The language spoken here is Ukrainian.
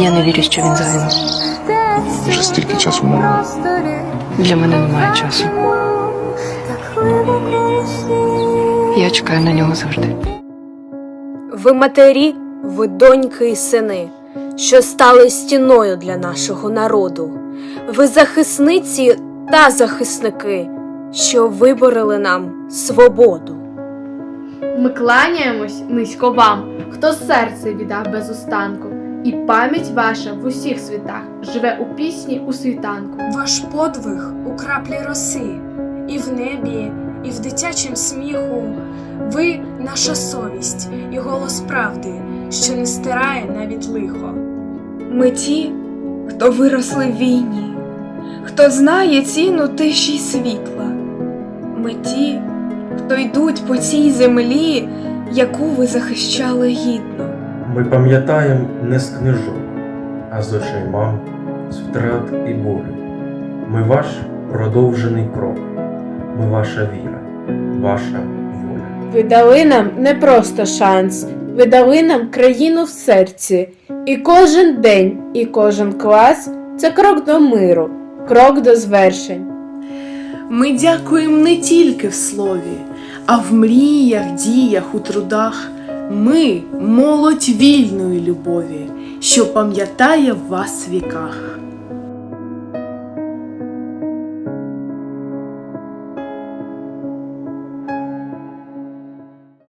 Я не вірю, що він загинув. Вже стільки часу минуло. Для мене немає часу. Я чекаю на нього завжди. Ви матері, ви доньки і сини, що стали стіною для нашого народу. Ви захисниці та захисники, що виборили нам свободу. Ми кланяємось низько вам, хто серце віддав без устанку, і пам'ять ваша в усіх світах живе у пісні у світанку. Ваш подвиг у краплі роси, і в небі, і в дитячім сміху. Ви наша совість і голос правди, що не стирає навіть лихо. Ми ті, хто виросли в війні, хто знає ціну тиші й світла. Ми ті, хто йдуть по цій землі, яку ви захищали гідно. Ми пам'ятаємо не з книжок, а з очей мам, з втрат і болю. Ми ваш продовжений крок, ми ваша віра, ваша воля. Ви дали нам не просто шанс, ви дали нам країну в серці. І кожен день, і кожен клас це крок до миру, крок до звершень. Ми дякуємо не тільки в слові, а в мріях, діях, у трудах. Ми молодь вільної любові, що пам'ятає вас в віках.